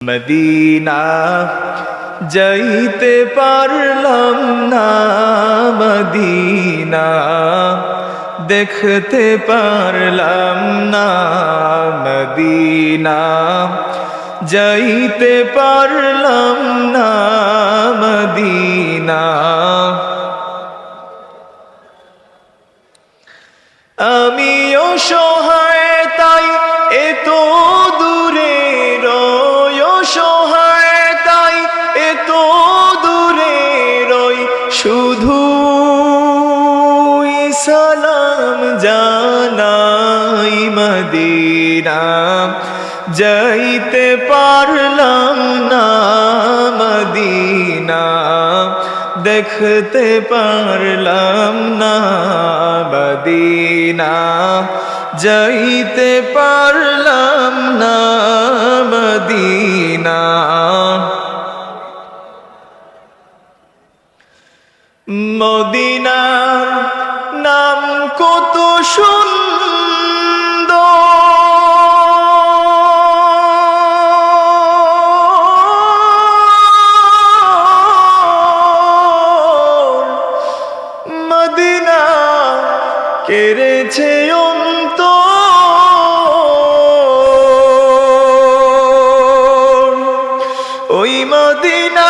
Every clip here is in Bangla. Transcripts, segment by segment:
মদিনা যাইতে পারলাম না, মদিনা দেখতে পারলাম না, মদিনা যাইতে পারলাম না, মদিনা আমিও সহায়, তাই জানাই মদিনা, যাইতে পারলাম না মদিনা, দেখতে পারলাম না মদিনা, যাইতে পারলাম না মদিনা। মদিনার কেড়েছে অন্ত ওই মদিনার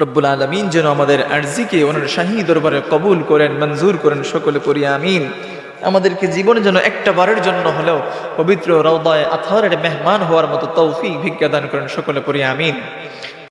রব্বুল আলমিন যেন আমাদের আর্জিকে, ওনার শাহী দরবারে কবুল করেন, মঞ্জুর করেন সকলে করি, আমিন। আমাদেরকে জীবনে যেন একটা বারের জন্য হলেও পবিত্র রৌদায় আথারের মেহমান হওয়ার মতো তৌফিক ভিজ্ঞা দান করেন সকলে করি, আমিন।